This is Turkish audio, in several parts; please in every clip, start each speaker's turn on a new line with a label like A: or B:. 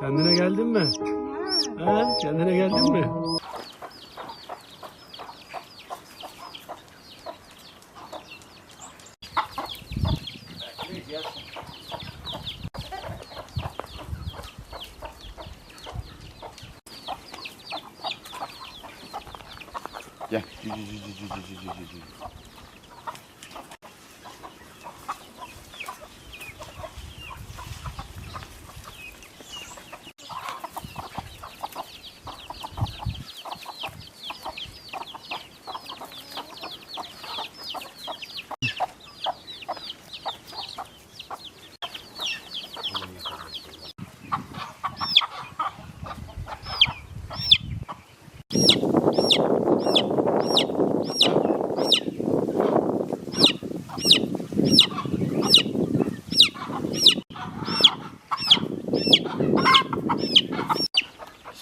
A: Kendine geldin mi? Ha. kendine geldin mi?
B: Gel. Gel. Gel. Gel. Gel. Gel.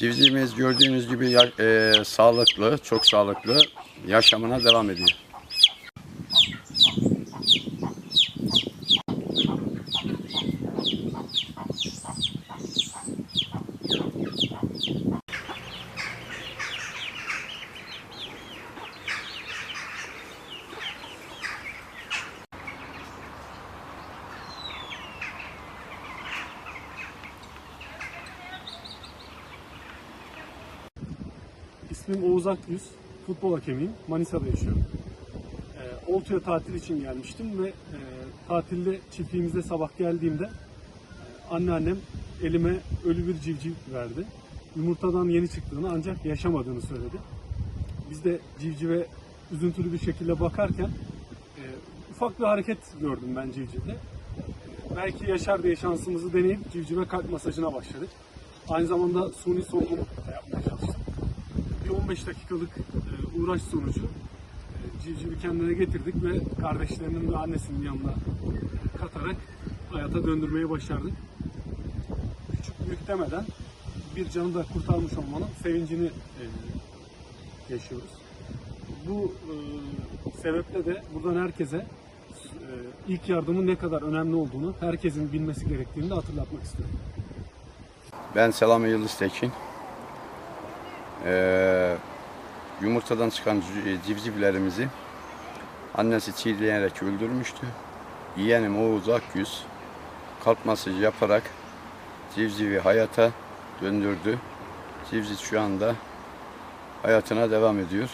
B: Civcivimiz gördüğünüz gibi e, sağlıklı, çok sağlıklı yaşamına devam ediyor.
A: İsmim Oğuz Akyüz. Futbol hakemiyim. Manisa'da yaşıyorum. E, Oltu'ya tatil için gelmiştim ve e, tatilde çiftliğimizde sabah geldiğimde e, anneannem elime ölü bir civciv verdi. Yumurtadan yeni çıktığını ancak yaşamadığını söyledi. Biz de civcive üzüntülü bir şekilde bakarken e, ufak bir hareket gördüm ben civcivde. Belki yaşar diye şansımızı deneyip civcive kalp masajına başladık. Aynı zamanda suni solunum yapmaya çalıştık. Bir 15 dakikalık e, uğraş sonucu e, civcivi kendine getirdik ve kardeşlerinin ve annesinin yanına katarak hayata döndürmeyi başardık. Küçük büyük demeden bir canı da kurtarmış olmanın sevincini e, yaşıyoruz. Bu sebeple de buradan herkese ilk yardımın ne kadar önemli olduğunu, herkesin bilmesi gerektiğini de hatırlatmak istiyorum.
B: Ben Selami Yıldız Tekin. Ee, yumurtadan çıkan cü- civcivlerimizi annesi çiğneyerek öldürmüştü. Yeğenim Oğuz Akyüz kalp masajı yaparak civcivi hayata döndürdü. Civciv şu anda hayatına devam ediyor.